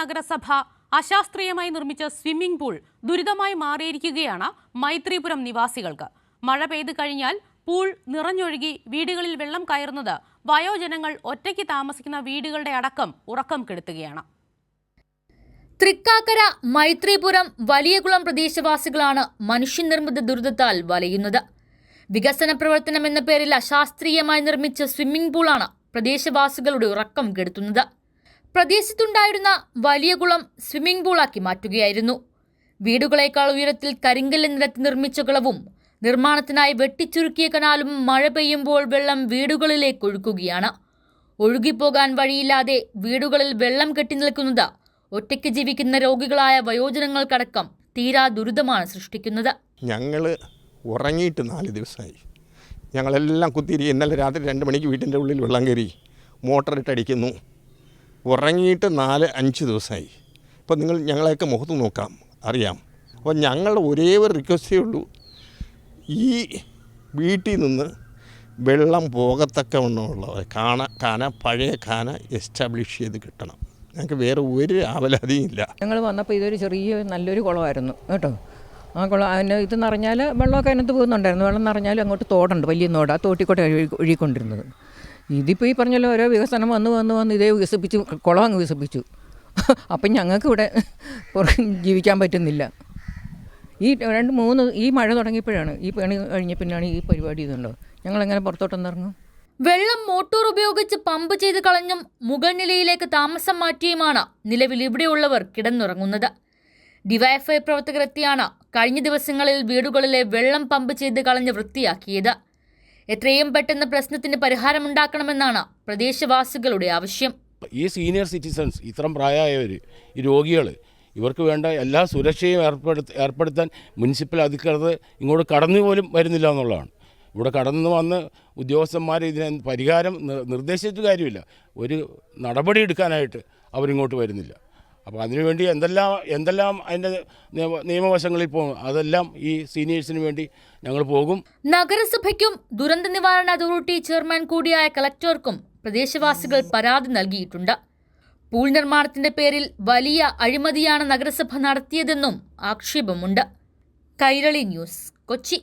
നഗരസഭ അശാസ്ത്രീയമായി നിർമ്മിച്ച swimming pool ദുരിതമായി മാറിയിരിക്കുകയാണ് മൈത്രിപുരം നിവാസികൾക്ക്. മഴ പെയ്തു കഴിഞ്ഞാൽ പൂൾ നിറഞ്ഞൊഴുകി വീടുകളിൽ വെള്ളം കയറുന്നത് വയോജനങ്ങൾ ഒറ്റയ്ക്ക് താമസിക്കുന്ന വീടുകളുടെ അടക്കം ഉറക്കം കെടുത്തുകയാണ്. തൃക്കാക്കര മൈത്രിപുരം വലിയകുളം പ്രദേശവാസികളാണ് മനുഷ്യനിർമ്മിത ദുരിതത്താൽ വലയുന്നത്. വികസന പ്രവർത്തനം എന്ന പേരിൽ അശാസ്ത്രീയമായി നിർമ്മിച്ച സ്വിമ്മിംഗ് പൂളാണ് പ്രദേശവാസികളുടെ ഉറക്കം കെടുത്തുന്നത്. പ്രദേശത്തുണ്ടായിരുന്ന വലിയ കുളം സ്വിമ്മിംഗ് പൂളാക്കി മാറ്റുകയായിരുന്നു. വീടുകളേക്കാൾ ഉയരത്തിൽ കരിങ്കല്ല് നിരത്തി നിർമ്മിച്ച കുളവും നിർമ്മാണത്തിനായി വെട്ടിച്ചുരുക്കിയ കനാലും മഴ പെയ്യുമ്പോൾ വെള്ളം വീടുകളിലേക്ക് ഒഴുകുകയാണ്. ഒഴുകിപ്പോകാൻ വഴിയില്ലാതെ വീടുകളിൽ വെള്ളം കെട്ടി നിൽക്കുന്നത് ഒറ്റയ്ക്ക് ജീവിക്കുന്ന രോഗികളായ വയോജനങ്ങൾക്കടക്കം തീരാ ദുരിതമാണ് സൃഷ്ടിക്കുന്നത്. ഞങ്ങൾ ഉറങ്ങിയിട്ട് നാല് ദിവസമായി. ഞങ്ങളെല്ലാം കുത്തിരി ഇന്നലെ രാത്രി രണ്ട് മണിക്ക് വീട്ടിന്റെ ഉള്ളിൽ വെള്ളം കയറി മോട്ടറിട്ട് അടിക്കുന്നു. ഉറങ്ങിയിട്ട് നാല് അഞ്ച് ദിവസമായി. അപ്പോൾ നിങ്ങൾ ഞങ്ങളെയൊക്കെ മുഖത്ത് നോക്കാം അറിയാം. അപ്പോൾ ഞങ്ങളുടെ ഒരേ ഒരു റിക്വസ്റ്റേ ഉള്ളൂ. ഈ വീട്ടിൽ നിന്ന് വെള്ളം പോകത്തക്കവണ്ണമുള്ള കാന കാന പഴയ കാന എസ്റ്റാബ്ലിഷ് ചെയ്ത് കിട്ടണം. ഞങ്ങൾക്ക് വേറെ ഒരു ആവലാതിയും ഇല്ല. ഞങ്ങൾ വന്നപ്പോൾ ഇതൊരു ചെറിയ നല്ലൊരു കുളമായിരുന്നു കേട്ടോ. ആ കുളം അതിന് ഇത് നിറഞ്ഞാൽ വെള്ളമൊക്കെ അതിനകത്ത് പോകുന്നുണ്ടായിരുന്നു വെള്ളം നിറഞ്ഞാലും അങ്ങോട്ട് തോടുണ്ട് വലിയ തോട്. ആ തോട്ടിക്കോട്ടെ ഒഴുകി ഒഴുകിക്കൊണ്ടിരുന്നത്. ഇതിപ്പോൾ ഈ പറഞ്ഞല്ലോ ഓരോ വികസനം വന്ന് വന്ന് വന്ന് ഇതേ വികസിപ്പിച്ചു കുളം അങ്ങ് വികസിപ്പിച്ചു. അപ്പം ഞങ്ങൾക്ക് ഇവിടെ ജീവിക്കാൻ പറ്റുന്നില്ല. ഈ രണ്ട് മൂന്ന് ഈ മഴ തുടങ്ങിയപ്പോഴാണ് ഈ പണി കഴിഞ്ഞ പിന്നാണ് ഈ പരിപാടി ഇതുണ്ടോ? ഞങ്ങളെങ്ങനെ പുറത്തോട്ടൊന്നിറങ്ങും വെള്ളം മോട്ടോർ ഉപയോഗിച്ച് പമ്പ് ചെയ്ത് കളഞ്ഞും മുകൾ നിലയിലേക്ക് താമസം മാറ്റിയുമാണ് നിലവിൽ ഇവിടെയുള്ളവർ കിടന്നുറങ്ങുന്നത്. ഡിവൈഎഫ്ഐ പ്രവർത്തകരെത്തിയാണ് കഴിഞ്ഞ ദിവസങ്ങളിൽ വീടുകളിലെ വെള്ളം പമ്പ് ചെയ്ത് കളഞ്ഞ് വൃത്തിയാക്കിയത്. എത്രയും പെട്ടെന്ന് പ്രശ്നത്തിന് പരിഹാരമുണ്ടാക്കണമെന്നാണ് പ്രദേശവാസികളുടെ ആവശ്യം. ഈ സീനിയർ സിറ്റിസൺസ് ഇത്രയും പ്രായമായവർ ഈ രോഗികൾ ഇവർക്ക് വേണ്ട എല്ലാ സുരക്ഷയും ഏർപ്പെടുത്ത ഏർപ്പെടുത്താൻ മുനിസിപ്പൽ അധികൃതർ ഇങ്ങോട്ട് കടന്നു പോലും വരുന്നില്ല എന്നുള്ളതാണ്. ഇവിടെ കടന്നു വന്ന് ഉദ്യോഗസ്ഥന്മാർ ഇതിന് പരിഹാരം നിർദ്ദേശിച്ചിട്ട് കാര്യമില്ല. ഒരു നടപടി എടുക്കാനായിട്ട് അവരിങ്ങോട്ട് വരുന്നില്ല. അപ്പോൾ അതിനുവേണ്ടി എന്തെല്ലാം എന്തെല്ലാം അതിന്റെ നിയമ നിയമവശങ്ങളിൽ പോകും അതെല്ലാം ഈ സീനിയേഴ്സിന് വേണ്ടി ഞങ്ങൾ പോകും. നഗരസഭയ്ക്കും ദുരന്ത നിവാരണ അതോറിറ്റി ചെയർമാൻ കൂടിയായ കളക്ടർക്കും പ്രദേശവാസികൾ പരാതി നൽകിയിട്ടുണ്ട്. പൂൾ നിർമ്മാണത്തിന്റെ പേരിൽ വലിയ അഴിമതിയാണ് നഗരസഭ നടത്തിയതെന്നും ആക്ഷേപമുണ്ട്. കൈരളി ന്യൂസ് കൊച്ചി.